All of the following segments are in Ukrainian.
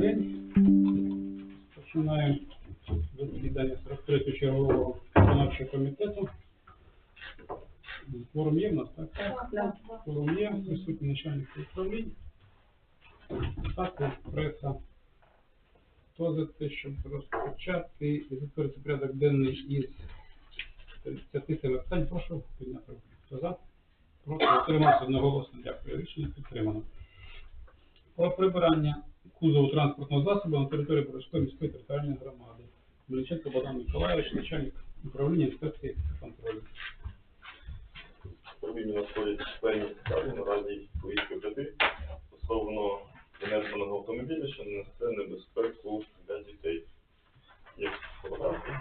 день. Починаємо засідання 43 чергового виконавчого комітету. Форум є в нас, так? Да. Форум є, присутні начальник управлінь. Також преса. Хто за те, щоб розпочати і затвердити порядок денний із 37 питань, прошу підняти руку. Хто за? Проти утримався одноголосно. Дякую. Рішення підтримано. Про прибирання кузову транспортного засобу на території Борозької міської територіальної громади. Мельниченко Богдан Миколаївич, начальник управління інспекції контролю. Управління надходять певні скарги наразі їх повістки стосовно енергоного автомобіля, що несе небезпеку для дітей. Є фотографії.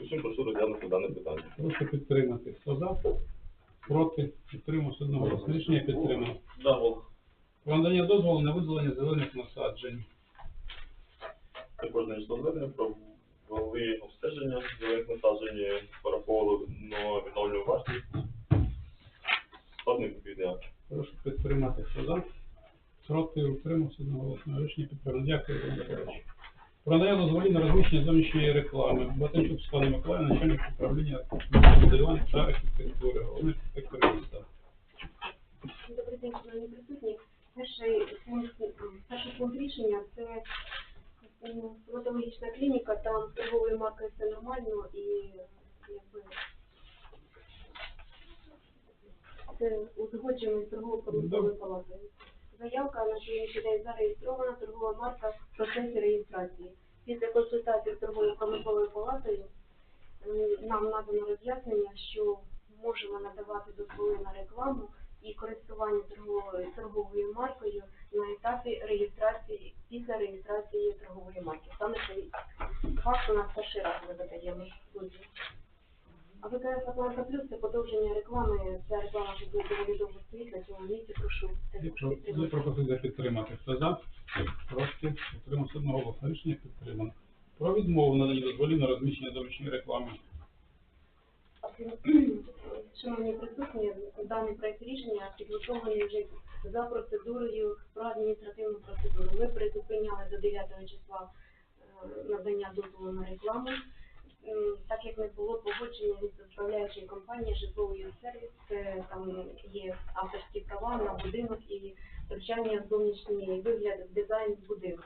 Усім прошу розглянути дане питання. Прошу підтримати. Хто за? Проти? Підтримався одноголосно. Рішення підтримано. Давол. Про надання дозволу на видалення зелених насаджень. Також надійшло звернення провели обстеження зелених насаджень, пораховували на відновлювальну вартість. Складний відповідний. Прошу підтримати. Хто за? Проти? Утримався одноголосно. Рішення підтримано. Дякую, Іван. Про надання дозволів на розміщення зовнішньої реклами. Батенчук Світлана Миколаївна, начальник управління моделювання та архітектури, головний архітектор міста. Добрий день, шановні присутні. Перший пункт, пункт рішення це стоматологічна клініка, там з торговою маркою все нормально і якби це узгоджено з торгово-промисловою палатою. Заявка на сьогоднішній день зареєстрована, торгова марка в процесі реєстрації. Після консультації з торговою промисловою палатою нам надано роз'яснення, що можемо надавати дозволи на рекламу і користування торговою, торговою маркою на етапі реєстрації після реєстрації торгової марки. Саме цей факт у нас перший раз ми додаємо дозвіл. А ВКФ Атланта Плюс це подовження реклами. Ця реклама вже довго стоїть на цьому місці. Прошу Також Є пропозиція підтримати. Хто за? Проти? Утримався одноголосно. Рішення підтримано. Про відмову надані дозволів на розміщення зовнішньої реклами. Шановні присутні, даний проект рішення підготовлений вже за процедурою про адміністративну процедуру. Ми призупиняли до 9 числа е, надання дозволу на рекламу, так як не було погодження від управляючої компанії житловий сервіс, там є авторські права на будинок і втручання зовнішній вигляд, дизайн будинку.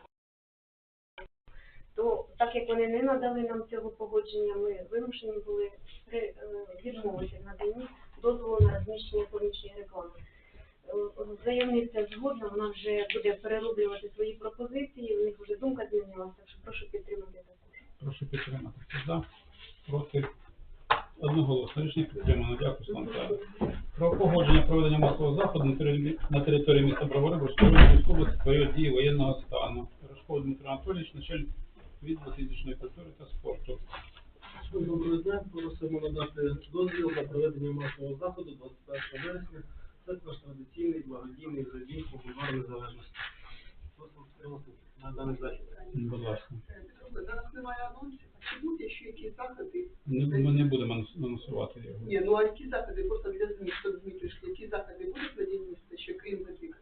То так як вони не надали нам цього погодження, ми вимушені були е, відмовити наданні дозволу на розміщення зовнішньої реклами. Е, Заявниця згодна, вона вже буде перероблювати свої пропозиції, у них вже думка змінилася, так що прошу підтримати. Прошу підтримати. За? Проти? Одноголосно. Рішення підтримано. Дякую, Слава Про погодження проведення масового заходу на території, міста Бровари Борської області період дії воєнного стану. Рожков Дмитро Анатолійович, начальник відділу фізичної культури та спорту. Доброго дня, просимо надати дозвіл на проведення масового заходу 21 вересня. Це наш традиційний благодійний забіг у незалежності. Просимо підтримати на даний захід. Будь ласка. Зараз немає анонсів. А чи будуть ще якісь заходи? Не- Ми не будемо анонсувати його. Ні, ну а які заходи просто для ЗМІ, щоб ЗМІ прийшли, які заходи будуть на день міста, ще крім забіга?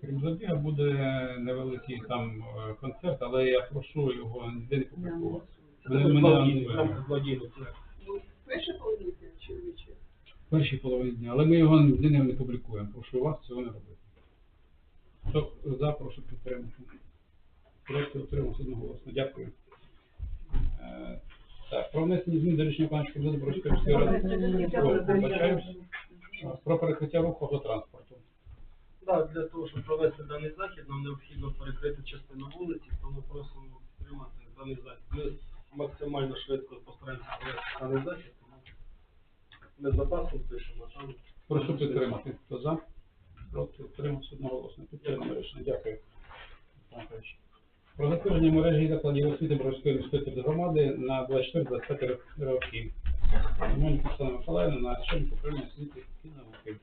Крім забіга буде невеликий там е, концерт, але я прошу його ніде не публікувати. Ми- не анонсуємо. Ну, перша половина дня чи ввечері? В першій половині дня, але ми його ніде не публікуємо. Прошу вас цього не робити. Хто за, прошу підтримати. Проти утримався одноголосно. Дякую. Е, Так, про внесення змін до рішення виконавчого комітету Борської міської ради. О, вибачаюсь. Про перекриття руху автотранспорту. Так, для того, щоб провести даний захід, нам необхідно перекрити частину вулиці, тому просимо підтримати даний захід. Ми максимально швидко постараємося провести даний захід, тому ми з запасом пишемо, а там Прошу підтримати. Хто за? Проти утримався одноголосно. Підтримано рішення. Дякую. Олександр. Про затвердження мережі закладів освіти Борської міської громади на 24-25 роки. Моніка Оксана Миколаївна, начальник управління освіти і науки.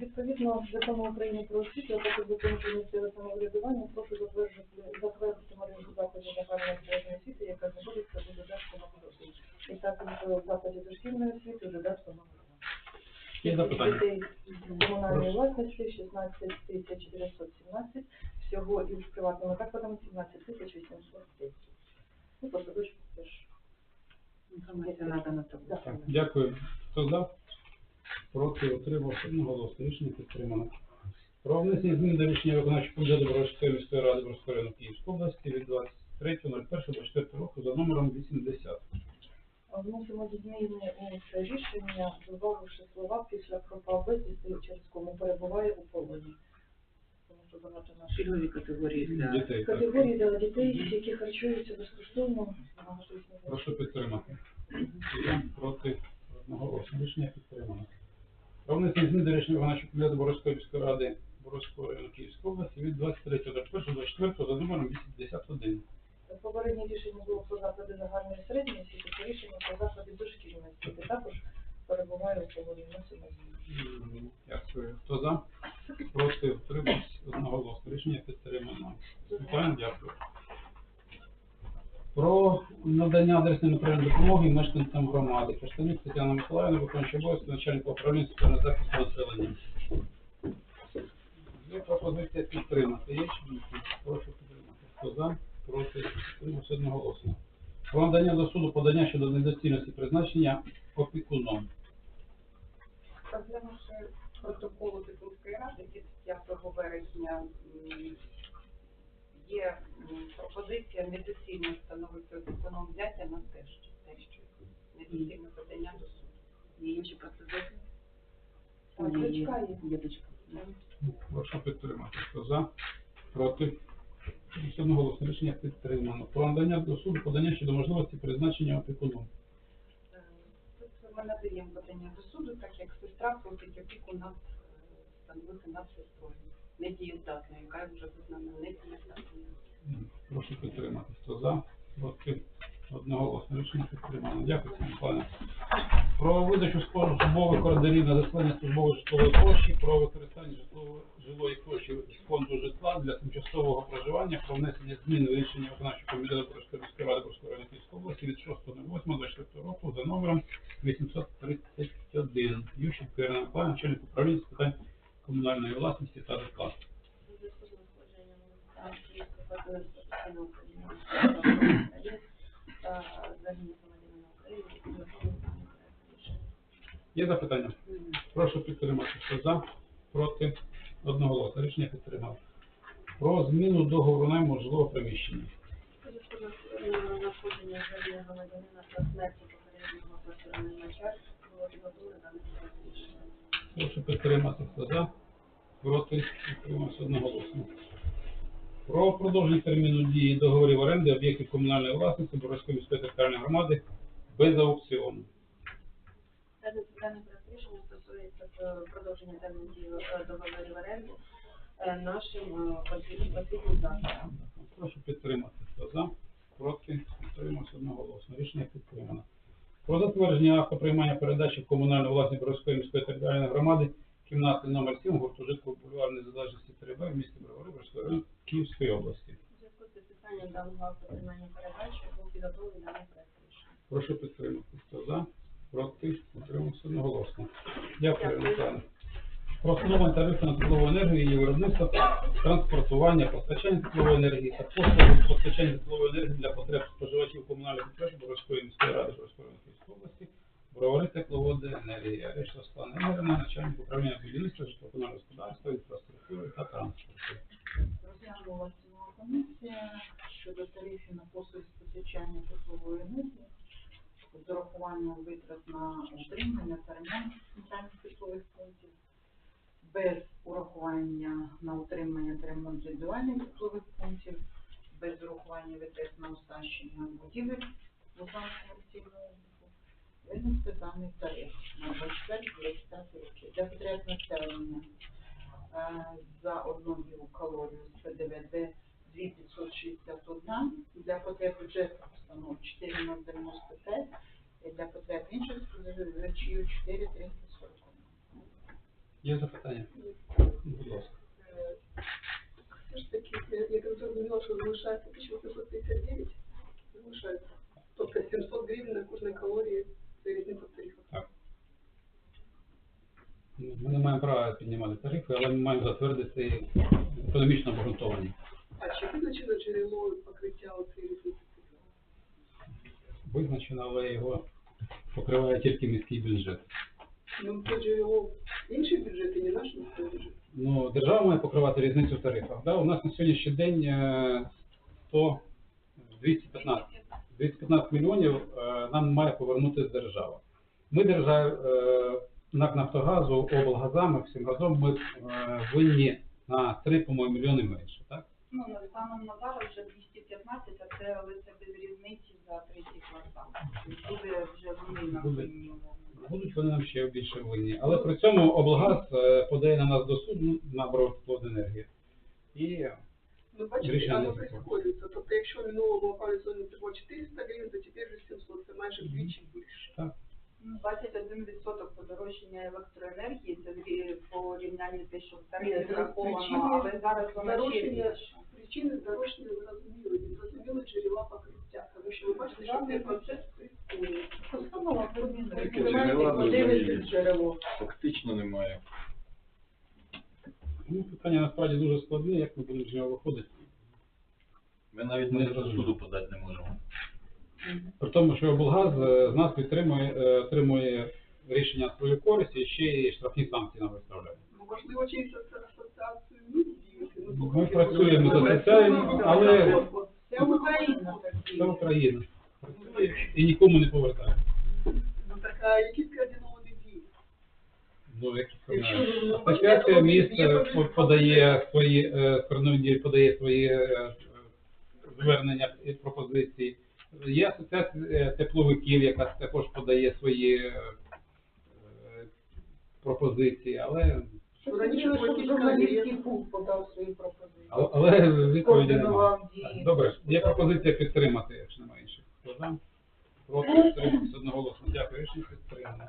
Відповідно до закону України про освіту, а також закону про місцеве самоврядування, прошу затвердити затвердити мережу закладів загальної середньої освіти, яка знаходиться у додатку номер один. І також закладі дошкільної освіти у додатку два. Є запитання? Дітей комунальної власності 16 тисяч 917, всього із приватними закладами 17 тисяч 810. Ну, по садочку теж. Інформація надана тобі. Так, дякую. Хто за? Проти утримався одноголосно. Рішення підтримано. Про внесення змін до рішення виконавчого комітету Боровської міської ради району Київської області від 23.01.24 року за номером 80. Вносимо зміни у це рішення, додавши слова після пропав безвісти, через кому перебуває у полоні. Багато наших Пільгові категорії для Дітей. так. для дітей, які харчуються безкоштовно, багато їх не Прошу підтримати. Я проти одноголосно. Рішення підтримано. Про внесення змін до рішення виконавчого комітету Боровської міської ради Боровської району Київської області від 23.01.24 за номером 81. Попереднє рішення було про заклади загальної середньої освіти, це рішення про заклади дошкільної освіти. Також перебуває у полоні. Вносимо зміни. Дякую. Хто за? Проти утримався одноголосно. Рішення підтримано. Питання, дякую. Про надання адресної матеріальної допомоги мешканцям громади. Каштанюк Тетяна Миколаївна, виконуючий обов'язки начальника управління соціального захисту населення. Є пропозиція підтримати. Є чи ні? Прошу підтримати. Хто за? Проти утримався одноголосно. Про надання до суду подання щодо недоцільності призначення опікуном. Розглянувши протоколу Титульської ради від 5 вересня, є пропозиція недоцільно встановити опікуном взяття на теж тещу. Недоцільне подання до суду. Є інші процедури. Дочка є. Є дочка. Прошу підтримати. Хто за? Проти? Все одноголосно рішення підтримано. Про надання до суду подання щодо можливості призначення опікуном. Ми надаємо подання до суду, так як сестра просить опіку на встановити над сестрою. Недієздатною, яка вже визнана недієздатною. Прошу підтримати. Хто за? Проти? Одноголосно рішення підтримано. Дякую, Миколаївна. Про видачу службових ордерів на заселення службової житлової площі, про використання жилої площі з фонду житла для тимчасового проживання, про внесення змін у рішення виконавчого комітету Борської міської ради Борської районної Київської області від 6.08.24 року за номером 831. Ющенко Ірина Миколаївна, начальник управління з питань комунальної власності та житла. Зв'язку та звернення громадянина України. Є запитання? Прошу підтримати. Хто за? Проти? одного Одноголосно. Рішення підтримав. Про зміну договору найму жилого приміщення. Е, громадянина та смерті попереднього було рішення. Прошу підтримати. Хто за? Проти? Підтримався одноголосно. Про продовження терміну дії договорів оренди об'єктів комунальної власності Боровської міської територіальної громади без аукціону. Проект рішення стосується е, продовження терміну дії е, договорів оренди е, нашим освітнім освітнім закладам. Прошу підтримати. Хто за? Проти? Підтримався одноголосно. Рішення підтримано. Про затвердження акту приймання передачі в комунальну власність Боровської міської територіальної громади кімнати номер 7 гуртожитку бульвар незалежності 3Б в місті Бровари району Київської області. Зв'язку з підписанням даного передачі був підготовлений даний проект рішення. Прошу підтримати. Хто за? Проти? Утримався одноголосно. Дякую, Михайлівна. Про встановлення тарифу на теплову енергію, її виробництво, транспортування, постачання теплової енергії та послуги постачання теплової енергії для потреб споживачів комунальних підприємств Боровської міської ради Боровської області, Бровари тепловоди енергії. Решта Слана Ігорівна, начальник управління будівництва, житлово-комунального господарства, інфраструктури та транспорту. Розглянула цінова комісія щодо тарифів на послуги з постачання теплової енергії з урахуванням витрат на утримання та ремонт центральних теплових пунктів, без урахування на утримання та ремонт індивідуальних теплових пунктів, без урахування витрат на оснащення будівель комерційного обліку. Винести даний тариф на 24-25 роки для потреб населення е, за одну калорію з ПДВ Д 2561, для потреб бюджетних установ 4095, і для потреб інших споживачів 4340. Є запитання? Будь ласка. Е, Все ж таки, я, так зрозуміла, що залишається 1859, залишається. Тобто 700 гривень на кожній калорії це різниця в. Так. Ми не маємо права піднімати тарифи, але ми маємо затвердити економічно обґрунтовані. А чи визначено джерело покриття оцієї різниці? Визначено, але його покриває тільки міський бюджет. Ну, це джерело інший бюджет і не наш міський бюджет. Ну, держава має покривати різницю в тарифах. Да? У нас на сьогоднішній день е, 100, 215, 215 мільйонів е, нам має повернути держава. Ми держава, е, НАК Нафтогазу, облгазами, всім разом ми е, винні на 3, по-моєму, мільйони менше, так? Ну, на станом на зараз вже 215, а це це без різниці за третій квартал. Буде вже вони нам винні. Будуть вони нам ще більше винні. Але при цьому облгаз подає на нас до суду на енергії. І Ну, бачите, Рішення воно не закон. прискорюється. Тобто, якщо в минулому опалювальному це було 400 гривень, то тепер вже 700. Це майже вдвічі більше. Ну, 21% подорожчання електроенергії, це в- порівнянні те, що в тарифі враховано, причини але зараз вона ще. Причини здорожчання зрозуміли, і зрозуміли джерела покриття. Тому що ви бачите, що цей процес прискорюється. Постанова Кабміну. Таке джерела зрозумілі. джерело. Фактично немає. Ну, питання насправді дуже складне, як ми будемо з нього виходити. Ми навіть Не до суду подати не можемо. При тому, що облгаз е, з нас підтримує, е, отримує рішення в свою користь і ще й штрафні санкції нам виставляє. Ну, можливо, через асоціацію ну. Ну, Ми працюємо з асоціацією, але Це Україна. це Україна. Працює І нікому не повертає. Ну, так, а які координовані дії? Ну, як Якщо ви- Асоціація міст е, подає свої е, сторони подає свої е, звернення і пропозиції. Є асоціація е, тепловиків, яка також подає свої е, е, пропозиції, але, Раніше Щоб журналістський пункт подав свої пропозиції. але, відповіді немає. Добре, є пропозиція підтримати, якщо немає інших. Проти підтримати одноголосно. Дякую, рішення підтримано.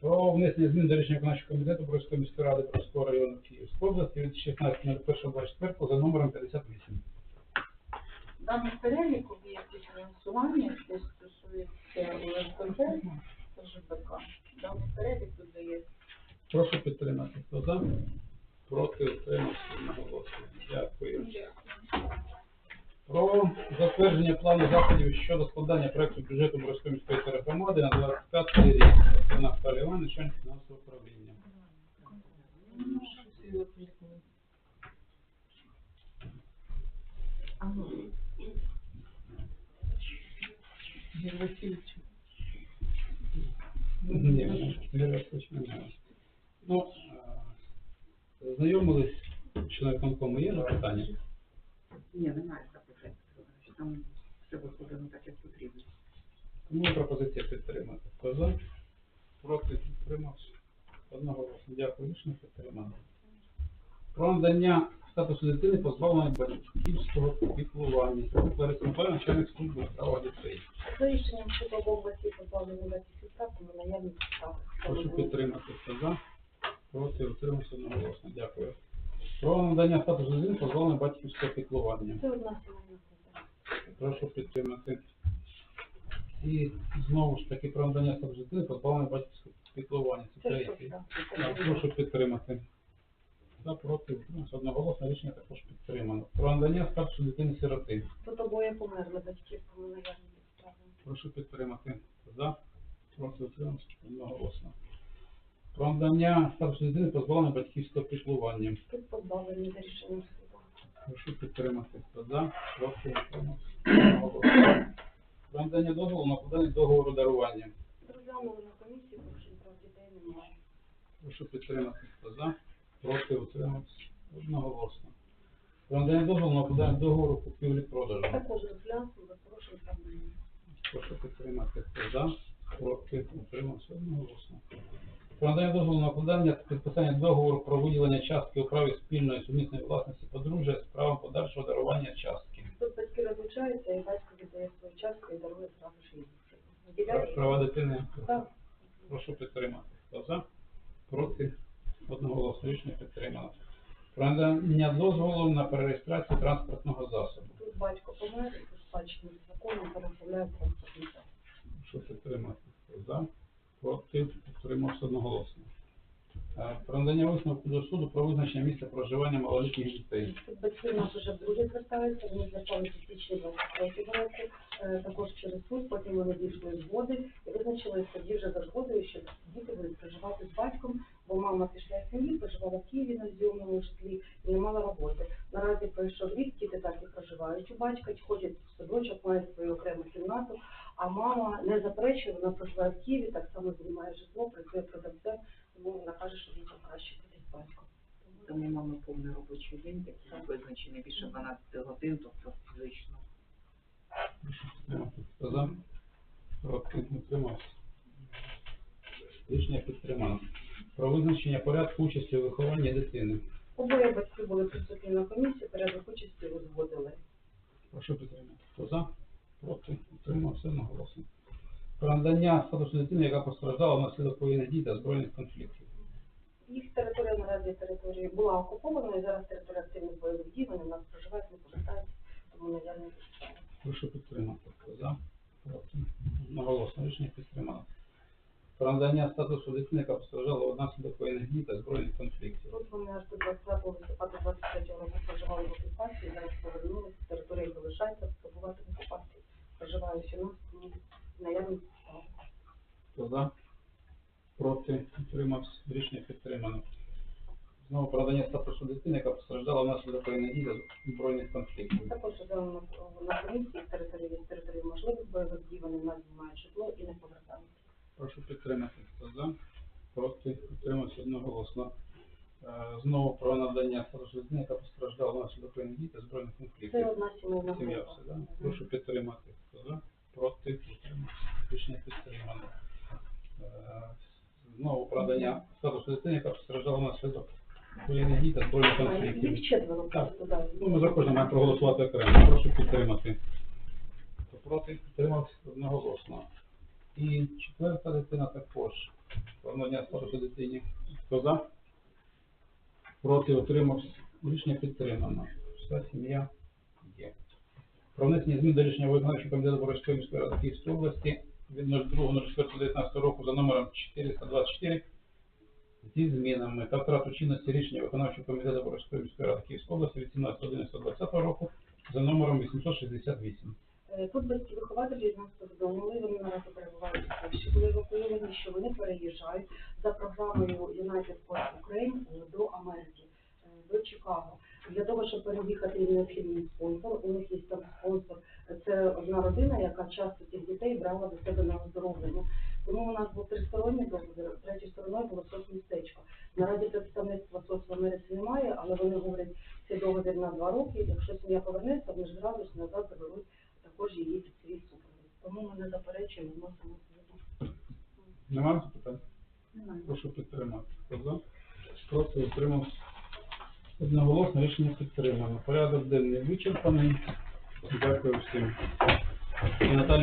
Про внесення змін до рішення виконавчого комітету Бродської міської ради Бродського району Київської області від 16.01.24 за номером 58. Даний перелік об'єктів фінансування, що стосується ОСББ та ЖБК, даний перелік додається. Прошу підтримати. Хто за? Проти утримався одноголосно. Дякую. Про затвердження плану заходів щодо складання проекту бюджету Бродської міської тергромади на 25 рік. Це Наталія Іван, начальник фінансового управління. Ні, Юрій Васильович немає. Ну, е, знайомились, члени виконкому є запитання? Ні, немає. Там все виходило так, як потрібно. Тому пропозиція підтримати. Хто за? Проти підтримався. Одноголосно. Дякую, рішення підтримано. Про надання статусу дитини позбавлення батьківського піклування. Лариса Миколаївна, начальник служби у справах дітей. За рішенням в області позбавлення батьківських прав на наявність прав. Прошу підтримати. Хто за? Проти утримався одноголосно. Дякую. Про надання статусу дитини позбавлення батьківського піклування. Це одна квартира. Прошу підтримати. І знову ж таки про надання статусу дитини позбавлення батьківського піклування. Це? Так, Прошу підтримати. За проти утримався одноголосно рішення також підтримано. Про надання статусу дитини сироти. Тут обоє померли наявність справи. Прошу підтримати. За проти утримався одноголосно. Про надання статусу дитини позбавлення батьківського піклування. Тут рішенням суду. Прошу підтримати. Хто за, утримався одноголосно. Про надання дозволу на укладання договору дарування. Розглянули на комісії, порушень прав дітей немає. Прошу підтримати. Хто за, проти утримався одноголосно. Про надання дозволу на укладання договору купівлі-продажу. Також розглянули, порушень прав немає. Прошу підтримати. Хто за, проти, утримався одноголосно. Надання дозволу на укладання та підписання договору про виділення частки у праві спільної сумісної власності подружжя з правом подальшого дарування частки. Тут батьки розлучаються, і батько віддає свою частку і дарує зразу ж. Виділяє Права дитини. Так. Прошу підтримати. Хто за, проти, одноголосно рішення підтримано. Про надання дозволу на перереєстрацію транспортного засобу. Тут батько помер, і спадщину законом переправляє транспортний засіб. Прошу підтримати. Хто за, проти, підтримався одноголосно. Про надання висновку до суду про визначення місця проживання малолітніх дітей. Батьки нас вже вдруге звертаються, вони зверталися в січні 23 року, також через суд, потім вони дійшли згоди і визначили тоді вже за згодою, що діти будуть проживати з батьком, бо мама пішла з сім'ї, проживала в Києві на зйомному житлі і не мала роботи. Наразі пройшов рік, діти так і проживають у батька, ходять в садочок, мають свою окрему кімнату, а мама не заперечує, вона проживає в Києві, так само знімає житло, працює продавцем, тому вона каже, що дітям краще з батьком. Тому маємо повний робочий день, який визначений більше 12 годин, тобто фізично. Хто за? Проти утримався. Рішення підтримано. Про визначення порядку участі у вихованні дитини. Обоє батьки були присутні на комісії, порядок участі узгодили. Прошу підтримати. Хто за? Проти утримався одноголосно. Про надання статусу дитини, яка постраждала внаслідок воєнних дій та збройних конфліктів. Їх територія наразі території була окупована, і зараз територія активних бойових дій, вони в нас проживають, не повертаються, тому наявні підстави. Прошу підтримати. За? Проти. Одноголосно. Рішення підтримано. Про надання статусу дитини, яка постраждала внаслідок воєнних дій та збройних конфліктів. Тут вони аж до 20 листопада 23 року проживали в окупації, зараз повернулися, територія залишається, перебувати в окупації. Проживають у нас, тому наявні. Хто за? Проти? Утримався. Рішення підтримано. Знову про надання статусу дитини, яка постраждала внаслідок воєнних дій та збройних конфліктів. Також розглянуто на комісії території, території можливих бойових дій, вони в нас знімають житло і не повертаються. Прошу підтримати. Хто за? Проти? Утримався одноголосно. Е, Знову про надання статусу дитини, яка постраждала внаслідок воєнних дій та збройних конфліктів. Це одна сімейна Сім'я? Прошу підтримати. Хто за? Проти? Рішення підтримано. Е, Знову про надання статусу дитини, яка постраждала внаслідок воєнних дій та збройних конфліктів. Їх четверо Так. просто, да. Ну, ми за кожним маємо проголосувати окремо. Прошу підтримати. Хто проти, підтримався одноголосно. І четверта дитина також. Планування статусу дитині. Хто за? Проти, утримався. Рішення підтримано. Вся сім'я. Про внесення змін до рішення виконавчого комітету Боровської міської ради Київської області від 02.04.19 року за номером 424 зі змінами та втрату чинності рішення виконавчого комітету Боровської міської ради Київської області від 17.11.20 року за номером 868. Е, Тут батьки вихователі нас повідомили, вони наразі перебувають Польщі, були евакуйовані, що вони переїжджають за програмою United for Ukraine до Америки, е, до Чикаго. Для того, щоб переїхати, їм необхідний спонсор. У них є там спонсор. Це одна родина, яка часто цих дітей брала до себе на оздоровлення. Тому у нас був тристоронній договір, третьою стороною було соцмістечко. Наразі представництва соц в Америці немає, але вони говорять, це договір на два роки. Якщо сім'я повернеться, вони ж зразу ж назад заберуть також її під свій супровід. Тому ми не заперечуємо, вносимо зміни. Немає запитань? Немає. Прошу підтримати. Хто за? Проти, утримався. Одноголосно рішення підтримано. Порядок денний вичерпаний. Дякую всім. І Наталія